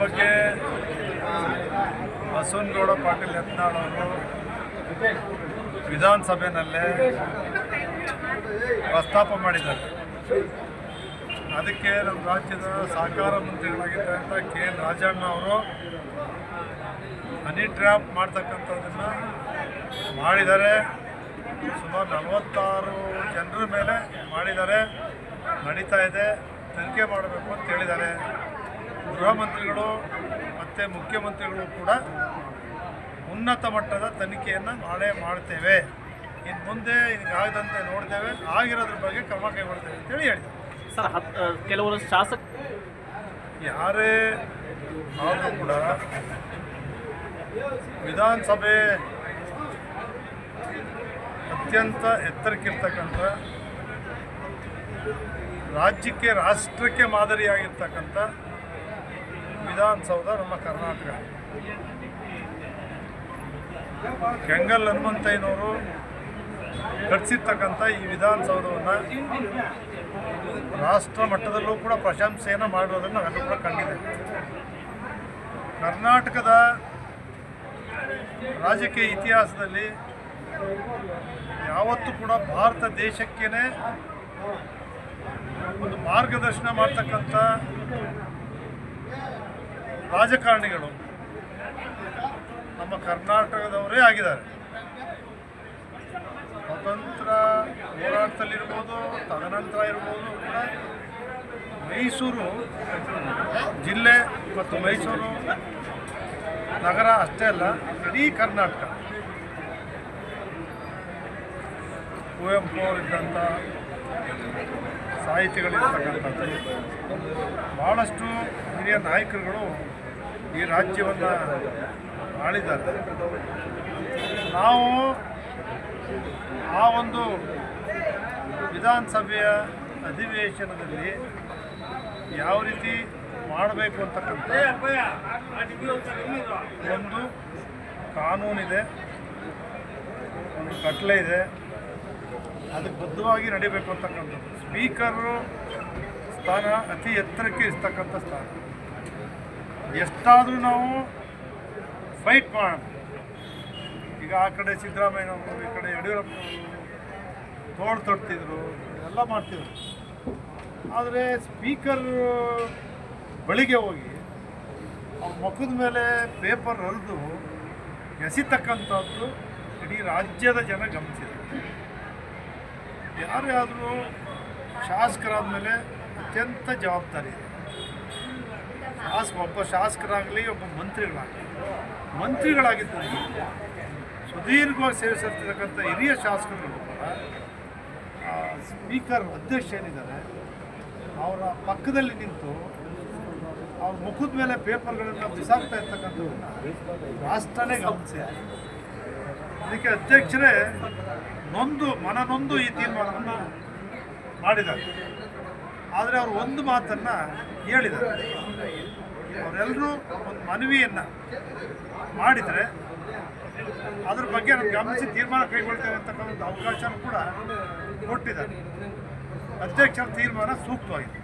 ಬಗ್ಗೆ ಬಸವನಗೌಡ ಪಾಟೀಲ್ ಯತ್ನಾಳ್ ಅವರು ವಿಧಾನಸಭೆಯಲ್ಲೇ ಪ್ರಸ್ತಾಪ ಮಾಡಿದ್ದಾರೆ. ಅದಕ್ಕೆ ನಮ್ಮ ರಾಜ್ಯದ ಸಹಕಾರ ಮಂತ್ರಿಗಳಾಗಿದ್ದಂಥ ಕೆ ಎನ್ ರಾಜಣ್ಣ ಅವರು ಹನಿ ಟ್ರ್ಯಾಪ್ ಮಾಡ್ತಕ್ಕಂಥದ್ದನ್ನು ಮಾಡಿದ್ದಾರೆ. ಸುಮಾರು ನಲವತ್ತಾರು ಜನರ ಮೇಲೆ ಮಾಡಿದ್ದಾರೆ. ನಡೀತಾ ಇದೆ. ತನಿಖೆ ಮಾಡಬೇಕು ಅಂತ ಹೇಳಿದ್ದಾರೆ. ಗೃಹ ಮಂತ್ರಿಗಳು ಮತ್ತು ಮುಖ್ಯಮಂತ್ರಿಗಳು ಕೂಡ ಉನ್ನತ ಮಟ್ಟದ ತನಿಖೆಯನ್ನು ನಾಳೆ ಮಾಡ್ತೇವೆ. ಇನ್ನು ಮುಂದೆ ಹಿಂಗಾಗದಂತೆ ನೋಡ್ತೇವೆ. ಆಗಿರೋದ್ರ ಬಗ್ಗೆ ಕ್ರಮ ಕೈಗೊಳ್ತೇವೆ ಅಂತೇಳಿ ಹೇಳಿ ಸರ್ ಕೆಲವರು ಶಾಸಕ ಯಾರೇ ಆದರೂ ಕೂಡ ವಿಧಾನಸಭೆ ಅತ್ಯಂತ ಎತ್ತರಕ್ಕಿರ್ತಕ್ಕಂಥ ರಾಜ್ಯಕ್ಕೆ ರಾಷ್ಟ್ರಕ್ಕೆ ಮಾದರಿಯಾಗಿರ್ತಕ್ಕಂಥ ವಿಧಾನಸೌಧ ನಮ್ಮ ಕರ್ನಾಟಕ. ಕೆಂಗಲ್ ಹನುಮಂತಯ್ಯನವರು ಕಟ್ಟಿಸಿರ್ತಕ್ಕಂಥ ಈ ವಿಧಾನಸೌಧವನ್ನು ರಾಷ್ಟ್ರ ಮಟ್ಟದಲ್ಲೂ ಕೂಡ ಪ್ರಶಂಸೆಯನ್ನು ಮಾಡುವುದನ್ನು ನಾವೆಲ್ಲರೂ ಕೂಡ ಕಂಡಿದೆ ಕರ್ನಾಟಕದ ರಾಜಕೀಯ ಇತಿಹಾಸದಲ್ಲಿ ಯಾವತ್ತೂ ಕೂಡ ಭಾರತ ದೇಶಕ್ಕೇನೆ ಒಂದು ಮಾರ್ಗದರ್ಶನ ಮಾಡ್ತಕ್ಕಂಥ ರಾಜಕಾರಣಿಗಳು ನಮ್ಮ ಕರ್ನಾಟಕದವರೇ ಆಗಿದ್ದಾರೆ. ಸ್ವತಂತ್ರ ಹೋರಾಟದಲ್ಲಿರ್ಬೋದು, ತದನಂತರ ಇರ್ಬೋದು ಕೂಡ ಮೈಸೂರು ಜಿಲ್ಲೆ ಮತ್ತು ಮೈಸೂರು ನಗರ ಅಷ್ಟೇ ಅಲ್ಲ, ಇಡೀ ಕರ್ನಾಟಕ. ಕುವೆಂಪು ಅವರಿದ್ದಂಥ ಸಾಹಿತಿಗಳಿರ್ತಕ್ಕಂಥದ್ದು. ಭಾಳಷ್ಟು ಹಿರಿಯ ನಾಯಕರುಗಳು ಈ ರಾಜ್ಯವನ್ನು ಆಳಿದ್ದಾರೆ. ನಾವು ಆ ಒಂದು ವಿಧಾನಸಭೆಯ ಅಧಿವೇಶನದಲ್ಲಿ ಯಾವ ರೀತಿ ಮಾಡಬೇಕು ಅಂತಕ್ಕಂಥ ಒಂದು ಕಾನೂನಿದೆ, ಒಂದು ಕಟ್ಲೆ ಇದೆ. ಅದಕ್ಕೆ ಬದ್ಧವಾಗಿ ನಡಿಬೇಕು ಅಂತಕ್ಕಂಥದ್ದು. ಸ್ಪೀಕರು ಸ್ಥಾನ ಅತಿ ಎತ್ತರಕ್ಕೆ ಇರ್ತಕ್ಕಂಥ ಸ್ಥಾನ. ಎಷ್ಟಾದರೂ ನಾವು ಫೈಟ್ ಮಾಡೋಣ. ಈಗ ಆ ಕಡೆ ಸಿದ್ದರಾಮಯ್ಯನವರು ಈ ಕಡೆ ಯಡಿಯೂರಪ್ಪನವರು ತೋಳು ತೊಡ್ತಿದ್ರು, ಎಲ್ಲ ಮಾಡ್ತಿದ್ರು. ಆದರೆ ಸ್ಪೀಕರ್ ಬಳಿಗೆ ಹೋಗಿ ಅವ್ರ ಮುಖದ ಮೇಲೆ ಪೇಪರ್ ಹರಿದು ಎಸಿತಕ್ಕಂಥದ್ದು ಇಡೀ ರಾಜ್ಯದ ಜನ ಗಮನಿಸಿದರು. ಯಾರೇ ಆದರೂ ಶಾಸಕರಾದ ಮೇಲೆ ಅತ್ಯಂತ ಜವಾಬ್ದಾರಿ ಇದೆ. ಶಾಸಕ, ಒಬ್ಬ ಶಾಸಕರಾಗಲಿ, ಒಬ್ಬ ಮಂತ್ರಿಗಳಾಗಲಿ. ಮಂತ್ರಿಗಳಾಗಿದ್ದರೆ ಸುದೀರ್ಘವಾಗಿ ಸೇವಿಸಿರ್ತಕ್ಕಂಥ ಹಿರಿಯ ಶಾಸಕರು ಸ್ಪೀಕರ್ ಅಧ್ಯಕ್ಷ ಏನಿದ್ದಾರೆ, ಅವರ ಪಕ್ಕದಲ್ಲಿ ನಿಂತು ಅವ್ರ ಮುಖದ ಮೇಲೆ ಪೇಪರ್ಗಳನ್ನು ಬಿಸಾಕ್ತಾ ಇರ್ತಕ್ಕಂಥದ್ದು ರಾಷ್ಟ್ರನೇ ಗಮನಿಸಿ. ಅದಕ್ಕೆ ಅಧ್ಯಕ್ಷರೇ, ನೊಂದು ಮನನೊಂದು ಈ ತೀರ್ಮಾನವನ್ನು ಮಾಡಿದ್ದಾರೆ. ಆದರೆ ಅವರು ಒಂದು ಮಾತನ್ನು ಹೇಳಿದ್ದಾರೆ. ಅವರೆಲ್ಲರೂ ಒಂದು ಮನವಿಯನ್ನು ಮಾಡಿದರೆ ಅದ್ರ ಬಗ್ಗೆ ನಾನು ಗಮನಿಸಿ ತೀರ್ಮಾನ ಕೈಗೊಳ್ತೇವೆ ಅಂತಕ್ಕಂಥ ಅವಕಾಶನೂ ಕೂಡ ಕೊಟ್ಟಿದ್ದಾರೆ. ಅಧ್ಯಕ್ಷರ ತೀರ್ಮಾನ ಸೂಕ್ತವಾಗಿದೆ.